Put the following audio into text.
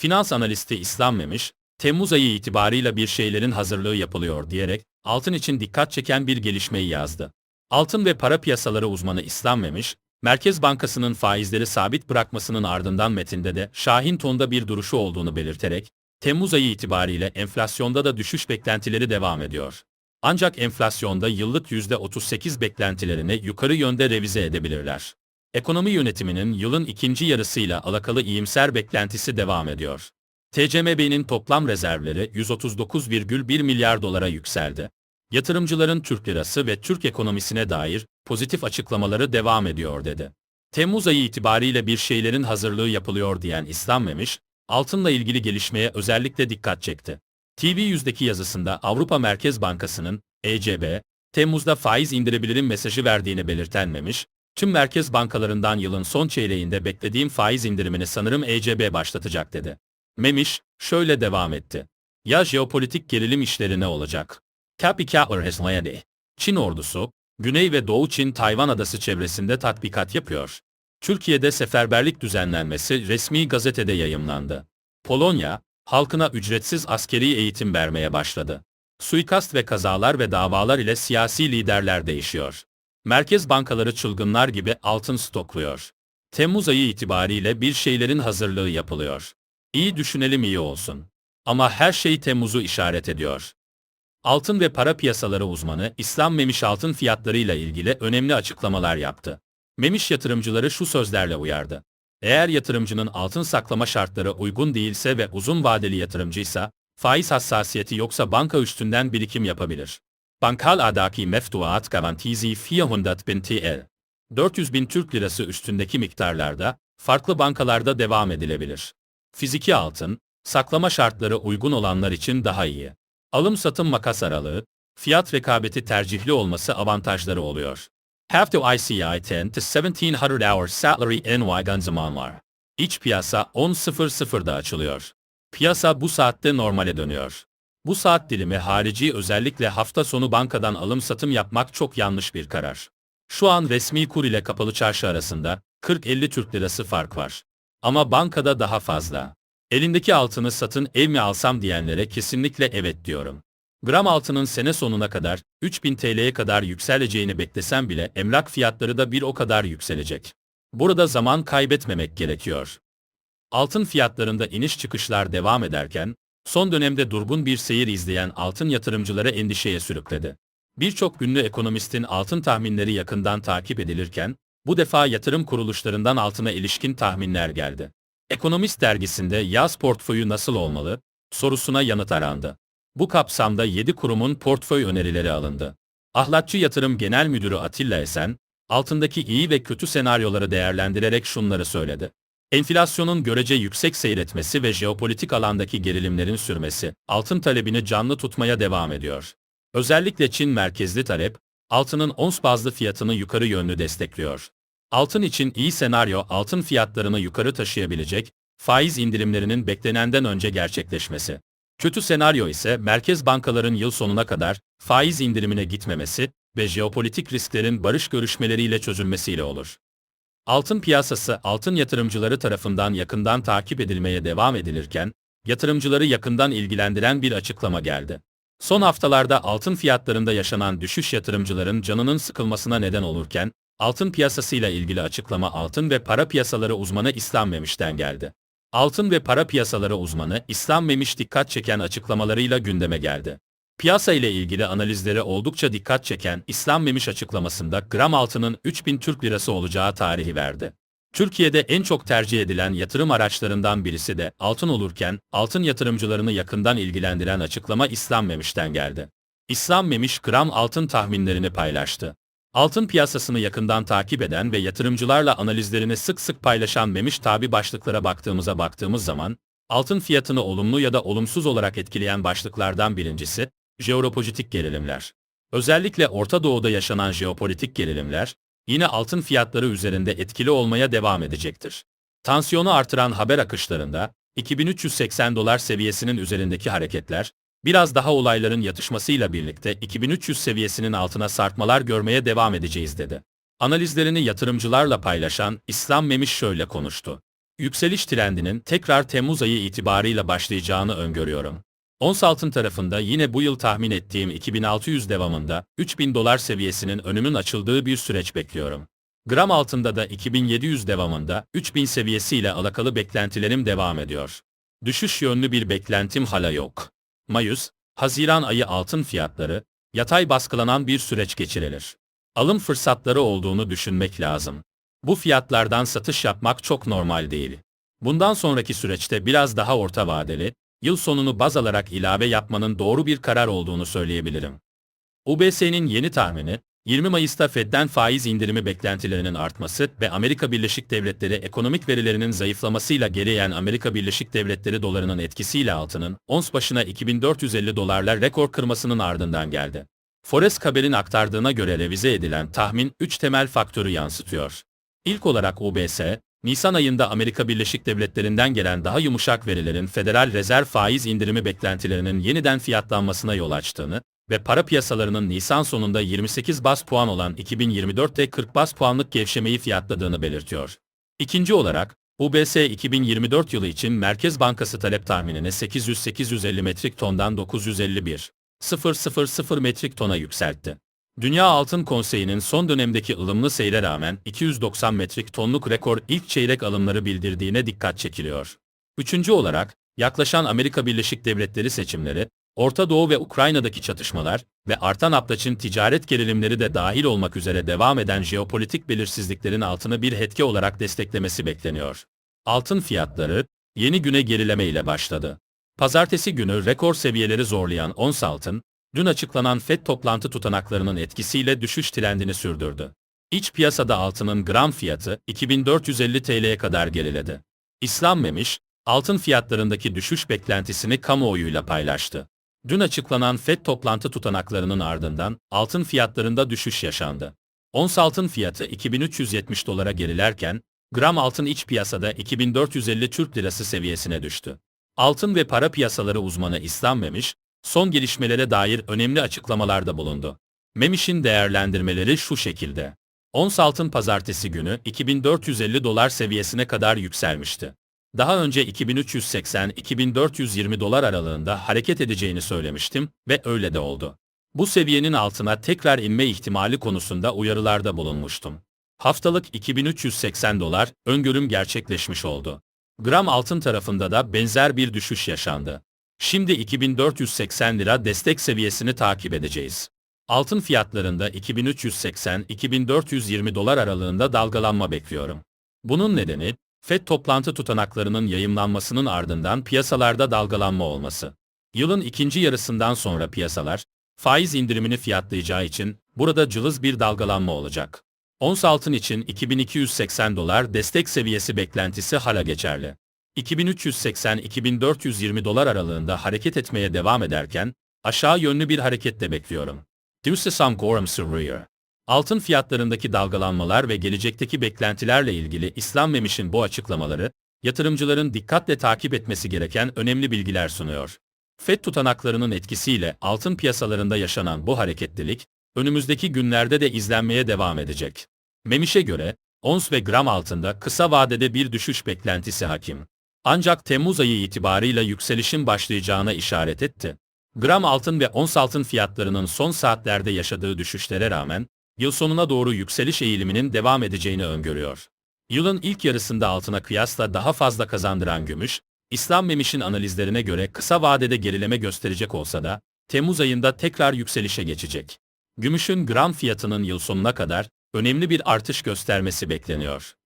Finans analisti İslam Memiş, Temmuz ayı itibarıyla bir şeylerin hazırlığı yapılıyor diyerek altın için dikkat çeken bir gelişmeyi yazdı. Altın ve para piyasaları uzmanı İslam Memiş, Merkez Bankası'nın faizleri sabit bırakmasının ardından metinde de Şahin tonda bir duruşu olduğunu belirterek, Temmuz ayı itibariyle enflasyonda da düşüş beklentileri devam ediyor. Ancak enflasyonda yıllık %38 beklentilerini yukarı yönde revize edebilirler. Ekonomi yönetiminin yılın ikinci yarısıyla alakalı iyimser beklentisi devam ediyor. TCMB'nin toplam rezervleri 139,1 milyar dolara yükseldi. Yatırımcıların Türk lirası ve Türk ekonomisine dair pozitif açıklamaları devam ediyor dedi. Temmuz ayı itibariyle bir şeylerin hazırlığı yapılıyor diyen İslam Memiş, altınla ilgili gelişmeye özellikle dikkat çekti. TV100'deki yazısında Avrupa Merkez Bankası'nın ECB, Temmuz'da faiz indirebilirim mesajı verdiğini belirtenmemiş, tüm merkez bankalarından yılın son çeyreğinde beklediğim faiz indirimini sanırım ECB başlatacak dedi. Memiş, şöyle devam etti. Ya jeopolitik gerilim işleri ne olacak? Capital Hesmayade. Çin ordusu, Güney ve Doğu Çin Tayvan adası çevresinde tatbikat yapıyor. Türkiye'de seferberlik düzenlenmesi resmi gazetede yayımlandı. Polonya, halkına ücretsiz askeri eğitim vermeye başladı. Suikast ve kazalar ve davalar ile siyasi liderler değişiyor. Merkez bankaları çılgınlar gibi altın stokluyor. Temmuz ayı itibariyle bir şeylerin hazırlığı yapılıyor. İyi düşünelim iyi olsun. Ama her şey Temmuz'u işaret ediyor. Altın ve para piyasaları uzmanı İslam Memiş altın fiyatlarıyla ilgili önemli açıklamalar yaptı. Memiş yatırımcıları şu sözlerle uyardı. Eğer yatırımcının altın saklama şartları uygun değilse ve uzun vadeli yatırımcıysa, faiz hassasiyeti yoksa banka üstünden birikim yapabilir. Bankal adaki meftuat garantisi 400 bin TL. 400 bin Türk lirası üstündeki miktarlarda, farklı bankalarda devam edilebilir. Fiziki altın, saklama şartları uygun olanlar için daha iyi. Alım-satım makas aralığı, fiyat rekabeti tercihli olması avantajları oluyor. Have to ICI 10 to 1700 hours salary NY gun zamanlar. İç piyasa 10.00'da açılıyor. Piyasa bu saatte normale dönüyor. Bu saat dilimi harici özellikle hafta sonu bankadan alım-satım yapmak çok yanlış bir karar. Şu an resmi kur ile kapalı çarşı arasında 40-50 Türk lirası fark var. Ama bankada daha fazla. Elindeki altını satın ev mi alsam diyenlere kesinlikle evet diyorum. Gram altının sene sonuna kadar 3000 TL'ye kadar yükseleceğini beklesem bile emlak fiyatları da bir o kadar yükselecek. Burada zaman kaybetmemek gerekiyor. Altın fiyatlarında iniş çıkışlar devam ederken, son dönemde durgun bir seyir izleyen altın yatırımcıları endişeye sürükledi. Birçok ünlü ekonomistin altın tahminleri yakından takip edilirken, bu defa yatırım kuruluşlarından altına ilişkin tahminler geldi. Ekonomist dergisinde yaz portföyü nasıl olmalı sorusuna yanıt arandı. Bu kapsamda 7 kurumun portföy önerileri alındı. Ahlatçı Yatırım Genel Müdürü Atilla Esen, altındaki iyi ve kötü senaryoları değerlendirerek şunları söyledi. Enflasyonun görece yüksek seyretmesi ve jeopolitik alandaki gerilimlerin sürmesi, altın talebini canlı tutmaya devam ediyor. Özellikle Çin merkezli talep, altının ons bazlı fiyatını yukarı yönlü destekliyor. Altın için iyi senaryo altın fiyatlarını yukarı taşıyabilecek, faiz indirimlerinin beklenenden önce gerçekleşmesi. Kötü senaryo ise merkez bankaların yıl sonuna kadar faiz indirimine gitmemesi ve jeopolitik risklerin barış görüşmeleriyle çözülmesiyle olur. Altın piyasası altın yatırımcıları tarafından yakından takip edilmeye devam edilirken, yatırımcıları yakından ilgilendiren bir açıklama geldi. Son haftalarda altın fiyatlarında yaşanan düşüş yatırımcıların canının sıkılmasına neden olurken, altın piyasasıyla ilgili açıklama altın ve para piyasaları uzmanı İslam Memiş'ten geldi. Altın ve para piyasaları uzmanı İslam Memiş dikkat çeken açıklamalarıyla gündeme geldi. Piyasa ile ilgili analizleri oldukça dikkat çeken İslam Memiş açıklamasında gram altının 3000 Türk lirası olacağı tarihi verdi. Türkiye'de en çok tercih edilen yatırım araçlarından birisi de altın olurken, altın yatırımcılarını yakından ilgilendiren açıklama İslam Memiş'ten geldi. İslam Memiş gram altın tahminlerini paylaştı. Altın piyasasını yakından takip eden ve yatırımcılarla analizlerini sık sık paylaşan Memiş tabi başlıklara baktığımıza baktığımız zaman, altın fiyatını olumlu ya da olumsuz olarak etkileyen başlıklardan birincisi, jeopolitik gerilimler. Özellikle Orta Doğu'da yaşanan jeopolitik gerilimler, yine altın fiyatları üzerinde etkili olmaya devam edecektir. Tansiyonu artıran haber akışlarında, 2380 dolar seviyesinin üzerindeki hareketler, biraz daha olayların yatışmasıyla birlikte 2300 seviyesinin altına sarkmalar görmeye devam edeceğiz dedi. Analizlerini yatırımcılarla paylaşan İslam Memiş şöyle konuştu. Yükseliş trendinin tekrar Temmuz ayı itibarıyla başlayacağını öngörüyorum. Ons altın tarafında yine bu yıl tahmin ettiğim 2600 devamında 3000 dolar seviyesinin önümün açıldığı bir süreç bekliyorum. Gram altında da 2700 devamında 3000 seviyesiyle alakalı beklentilerim devam ediyor. Düşüş yönlü bir beklentim hala yok. Mayıs, Haziran ayı altın fiyatları, yatay baskılanan bir süreç geçirilir. Alım fırsatları olduğunu düşünmek lazım. Bu fiyatlardan satış yapmak çok normal değil. Bundan sonraki süreçte biraz daha orta vadeli, yıl sonunu baz alarak ilave yapmanın doğru bir karar olduğunu söyleyebilirim. UBS'nin yeni tahmini, 20 Mayıs'ta Fed'den faiz indirimi beklentilerinin artması ve Amerika Birleşik Devletleri ekonomik verilerinin zayıflamasıyla geriyen Amerika Birleşik Devletleri dolarının etkisiyle altının, ons başına 2450 dolarla rekor kırmasının ardından geldi. Forex Haber'in aktardığına göre revize edilen tahmin 3 temel faktörü yansıtıyor. İlk olarak UBS, Nisan ayında Amerika Birleşik Devletleri'nden gelen daha yumuşak verilerin Federal Rezerv faiz indirimi beklentilerinin yeniden fiyatlanmasına yol açtığını ve para piyasalarının Nisan sonunda 28 bas puan olan 2024'te 40 bas puanlık gevşemeyi fiyatladığını belirtiyor. İkinci olarak, UBS 2024 yılı için Merkez Bankası talep tahminini 800-850 metrik tondan 951 000 metrik tona yükseltti. Dünya Altın Konseyi'nin son dönemdeki ılımlı seyre rağmen 290 metrik tonluk rekor ilk çeyrek alımları bildirdiğine dikkat çekiliyor. Üçüncü olarak, yaklaşan Amerika Birleşik Devletleri seçimleri, Orta Doğu ve Ukrayna'daki çatışmalar ve artan Aptaç'ın ticaret gerilimleri de dahil olmak üzere devam eden jeopolitik belirsizliklerin altını bir etki olarak desteklemesi bekleniyor. Altın fiyatları, yeni güne gerileme ile başladı. Pazartesi günü rekor seviyeleri zorlayan ons altın, dün açıklanan FED toplantı tutanaklarının etkisiyle düşüş trendini sürdürdü. İç piyasada altının gram fiyatı 2450 TL'ye kadar geriledi. İslam Memiş, altın fiyatlarındaki düşüş beklentisini kamuoyuyla paylaştı. Dün açıklanan FED toplantı tutanaklarının ardından altın fiyatlarında düşüş yaşandı. Ons altın fiyatı 2370 dolara gerilerken, gram altın iç piyasada 2450 Türk Lirası seviyesine düştü. Altın ve para piyasaları uzmanı İslam Memiş, son gelişmelere dair önemli açıklamalarda bulundu. Memiş'in değerlendirmeleri şu şekilde. Ons altın pazartesi günü 2450 dolar seviyesine kadar yükselmişti. Daha önce 2380-2420 dolar aralığında hareket edeceğini söylemiştim ve öyle de oldu. Bu seviyenin altına tekrar inme ihtimali konusunda uyarılarda bulunmuştum. Haftalık 2380 dolar öngörüm gerçekleşmiş oldu. Gram altın tarafında da benzer bir düşüş yaşandı. Şimdi 2480 lira destek seviyesini takip edeceğiz. Altın fiyatlarında 2380-2420 dolar aralığında dalgalanma bekliyorum. Bunun nedeni, FED toplantı tutanaklarının yayımlanmasının ardından piyasalarda dalgalanma olması. Yılın ikinci yarısından sonra piyasalar, faiz indirimini fiyatlayacağı için burada cılız bir dalgalanma olacak. Ons altın için 2280 dolar destek seviyesi beklentisi hala geçerli. 2380-2420 dolar aralığında hareket etmeye devam ederken, aşağı yönlü bir hareket de bekliyorum. Dusesam Gorham Surveyor Altın fiyatlarındaki dalgalanmalar ve gelecekteki beklentilerle ilgili İslam Memiş'in bu açıklamaları, yatırımcıların dikkatle takip etmesi gereken önemli bilgiler sunuyor. FED tutanaklarının etkisiyle altın piyasalarında yaşanan bu hareketlilik, önümüzdeki günlerde de izlenmeye devam edecek. Memiş'e göre, ons ve gram altında kısa vadede bir düşüş beklentisi hakim. Ancak Temmuz ayı itibarıyla yükselişin başlayacağına işaret etti. Gram altın ve ons altın fiyatlarının son saatlerde yaşadığı düşüşlere rağmen, yıl sonuna doğru yükseliş eğiliminin devam edeceğini öngörüyor. Yılın ilk yarısında altına kıyasla daha fazla kazandıran gümüş, İslam Memiş'in analizlerine göre kısa vadede gerileme gösterecek olsa da, Temmuz ayında tekrar yükselişe geçecek. Gümüşün gram fiyatının yıl sonuna kadar önemli bir artış göstermesi bekleniyor.